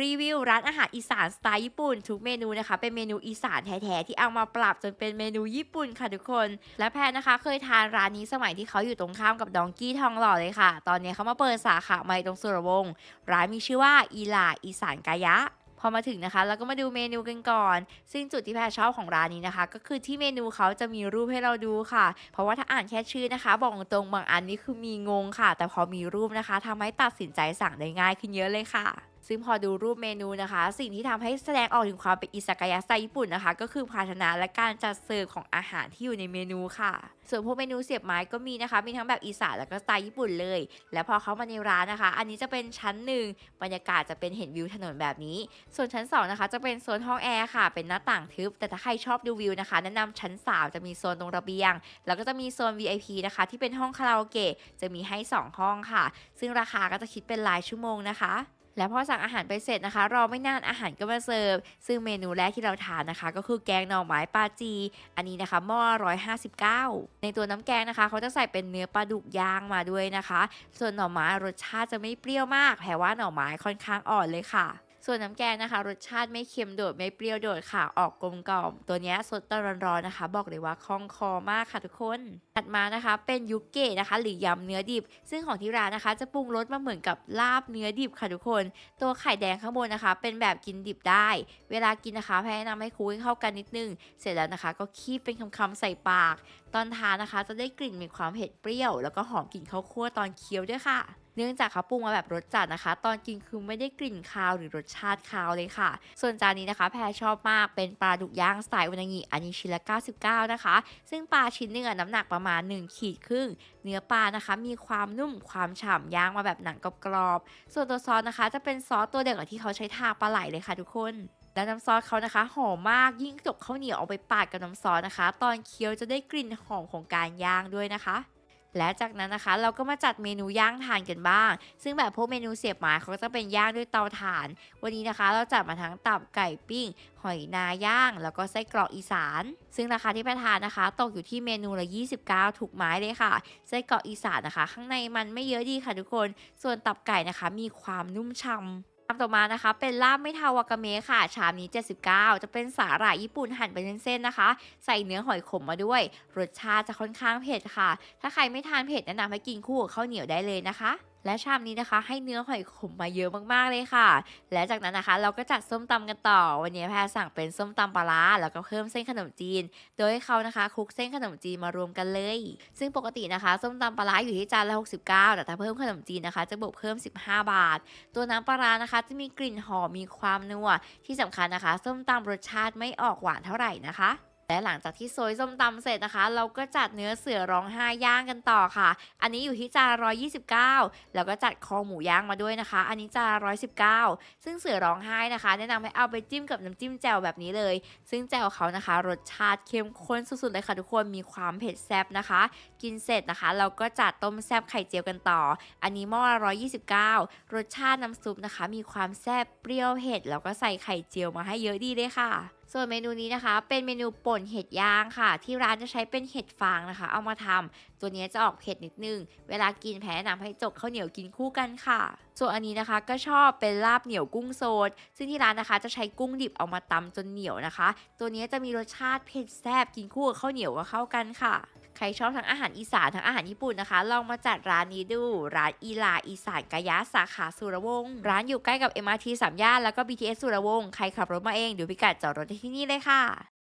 รีวิวร้านอาหารอีสานสไตล์ญี่ปุ่นทุกเมนูนะคะ เป็นเมนูอีสานแท้ๆที่เอามาปรับจนเป็นเมนูญี่ปุ่นค่ะทุกคน และแพนนะคะเคยทานร้านนี้สมัยที่เขาอยู่ตรงข้ามกับดองกี้ทองหล่อเลยค่ะ ตอนนี้เขามาเปิดสาขาใหม่ตรงสุรวงศ์ร้านมีชื่อว่าอีหลาอีสานกายะพอมาถึงนะคะเราก็มาดูเมนูกันก่อน ซึ่งจุดที่แพรชอบของร้านนี้นะคะ ก็คือที่เมนูเขาจะมีรูปให้เราดูค่ะ เพราะว่าถ้าอ่านแค่ชื่อนะคะ บอกตรงบางอันนี่คือมีงงค่ะ แต่พอมีรูปนะคะทำให้ตัดสินใจสั่งได้ง่ายขึ้นเยอะเลยค่ะ ซึ่งพอดูรูปเมนูนะคะ สิ่งที่ทำให้แสดงออกถึงความเป็นอิซากายะสไตล์ญี่ปุ่นนะคะ ก็คือภาชนะและการจัดเสิร์ฟของอาหารที่อยู่ในเมนูค่ะ ส่วนพวกเมนูเสียบไม้ก็มีนะคะ มีทั้งแบบอีสานแล้วก็สไตล์ญี่ปุ่นเลย และพอเข้ามาในร้านนะคะ อันนี้จะเป็นชั้นหนึ่งบรรยากาศจะเป็นเห็นวิวถนนแบบนี้ ส่วนชั้นสองนะคะจะเป็นโซนห้องแอร์ค่ะ เป็นหน้าต่างทึบ แต่ถ้าใครชอบดูวิวนะคะ แนะนำชั้น 3 จะมีโซนตรงระเบียง แล้วก็จะมีโซน VIP นะคะ ที่เป็นห้องคาราโอเกะจะมีให้ 2 ห้องค่ะ ซึ่งราคาก็จะคิดเป็นรายชั่วโมงนะคะ และพอสั่งอาหารไปเสร็จนะคะ รอไม่นานอาหารก็มาเสิร์ฟ ซึ่งเมนูแรกที่เราทานนะคะ ก็คือแกงหน่อไม้ปลาจี อันนี้นะคะหม้อ 159 ในตัวน้ำแกงนะคะ เขาจะใส่เป็นเนื้อปลาดุกย่างมาด้วยนะคะ ส่วนหน่อไม้รสชาติจะไม่เปรี้ยวมาก แผ่ว่าหน่อไม้ค่อนข้างอ่อนเลยค่ะ ส่วนน้ำแกงนะคะ รสชาติไม่เค็มโดดไม่เปรี้ยวโดดค่ะออกกลมกล่อม ตัวนี้สดตอนร้อนๆนะคะ บอกเลยว่าคล่องคอมากค่ะทุกคน ถัดมานะคะเป็นยุกเกะนะคะ หรือยำเนื้อดิบ ซึ่งของที่ร้านนะคะ จะปรุงรสมาเหมือนกับลาบเนื้อดิบค่ะทุกคน ตัวไข่แดงข้างบนนะคะ เป็นแบบกินดิบได้ เวลากินนะคะแพรแนะนำให้คลุกให้เข้ากันนิดนึง เสร็จแล้วนะคะ ก็คีบเป็นคำๆใส่ปาก ตอนทานนะคะจะได้กลิ่นมีความเผ็ดเปรี้ยว แล้วก็หอมกลิ่นข้าวคั่วตอนเคี้ยวด้วยค่ะ เนื่องจากเขาปรุงมาแบบรสจัดนะคะ ตอนกินคือไม่ได้กลิ่นคาวหรือรสชาติคาวเลยค่ะ ส่วนจานนี้นะคะ แพรชอบมากเป็นปลาดุกย่างสไตล์วานางิอันนี้ชิ้นละ 99 นะคะ ซึ่งปลาชิ้นหนึงอน้ำหนักประมาณ 1 ขีดครึ่ง เนื้อปลานะคะ มีความนุ่มความฉ่ำย่างมาแบบหนังกรอบๆส่วนตัวซอสนะคะ จะเป็นซอสตัวเดียวกับที่เขาใช้ทาปลาไหลเลยค่ะทุกคน แล้วน้ำซอสเขานะคะ หอมมากยิ่งจกข้าวเหนียวเอาไปปาดกับน้ำซอสนะคะ ตอนเคี้ยวจะได้กลิ่นหอมของการย่างด้วยนะคะ และจากนั้นนะคะ เราก็มาจัดเมนูย่างทานกันบ้าง ซึ่งแบบพวกเมนูเสียบไม้เขาก็จะเป็นย่างด้วยเตาถ่าน วันนี้นะคะ เราจัดมาทั้งตับไก่ปิ้ง หอยนาย่าง แล้วก็ไส้กรอกอีสาน ซึ่งราคาที่ประทานนะคะ ตกอยู่ที่เมนูละ 29 ถูกไม้เลยค่ะไส้กรอกอีสานนะคะ ข้างในมันไม่เยอะดีค่ะทุกคน ส่วนตับไก่นะคะ มีความนุ่มช่ำ ตามต่อมานะคะ เป็นลาบไม่ทาวากาเมะค่ะ ชามนี้ 79 จะเป็นสาหร่ายญี่ปุ่นหั่นเป็นเส้นๆนะคะ ใส่เนื้อหอยขมมาด้วย รสชาติจะค่อนข้างเผ็ดค่ะ ถ้าใครไม่ทานเผ็ดแนะนำให้กินคู่กับข้าวเหนียวได้เลยนะคะ และชามนี้นะคะ ให้เนื้อหอยขมมาเยอะมากๆเลยค่ะ และจากนั้นนะคะ เราก็จัดส้มตำกันต่อ วันนี้แพรสั่งเป็นส้มตำปลาร้าแล้วก็เพิ่มเส้นขนมจีน โดยให้เขานะคะคลุกเส้นขนมจีนมารวมกันเลย ซึ่งปกตินะคะ ส้มตำปลาร้าอยู่ที่จานละ 69 แต่ถ้าเพิ่มขนมจีนนะคะ จะบวกเพิ่ม 15 บาท ตัวน้ำปลาร้านะคะ จะมีกลิ่นหอมมีความนัวที่สำคัญนะคะ ส้มตำรสชาติไม่ออกหวานเท่าไหร่นะคะ และหลังจากที่โซยส้มตำเสร็จนะคะ เราก็จัดเนื้อเสือร้องไห้ย่างกันต่อค่ะ อันนี้อยู่ที่จาน129 แล้วก็จัดคอหมูย่างมาด้วยนะคะ อันนี้จาน119 ซึ่งเสือร้องไห้นะคะ แนะนำให้เอาไปจิ้มกับน้ำจิ้มแจ่วแบบนี้เลย ซึ่งแจ่วเขานะคะ รสชาติเข้มข้นสุดๆเลยค่ะทุกคนมีความเผ็ดแซ่บนะคะ กินเสร็จนะคะ เราก็จัดต้มแซ่บไข่เจียวกันต่อ อันนี้หม้อ129 รสชาติน้ำซุปนะคะ มีความแซ่บเปรี้ยวเผ็ดแล้วก็ใส่ไข่เจียวมาให้เยอะดีเลยค่ะ ส่วนเมนูนี้นะคะ เป็นเมนูป่นเห็ดย่างค่ะ ที่ร้านจะใช้เป็นเห็ดฟางนะคะ เอามาทำตัวนี้จะออกเผ็ดนิดนึง เวลากินแพ้นำให้จกข้าวเหนียวกินคู่กันค่ะ ส่วนอันนี้นะคะก็ชอบเป็นลาบเหนียวกุ้งโซด ซึ่งที่ร้านนะคะจะใช้กุ้งดิบเอามาตำจนเหนียวนะคะ ตัวนี้จะมีรสชาติเผ็ดแซ่บกินคู่กับข้าวเหนียวก็เข้ากันค่ะ รชอบทั้งอาหารอีสานทั้งอาหารญี่ปุ่นนะคะ ลองมาจัดร้านนี้ดู ร้านอีลาอีสานกายะสาขาสุรวงศ์ร้านอยู่ใกล้กับ MRT สามย่านแล้วก็ BTS สุรวงศ์ใครขับรถมาเองเดี๋ยวพิกัดจอดรถที่นี่เลยค่ะ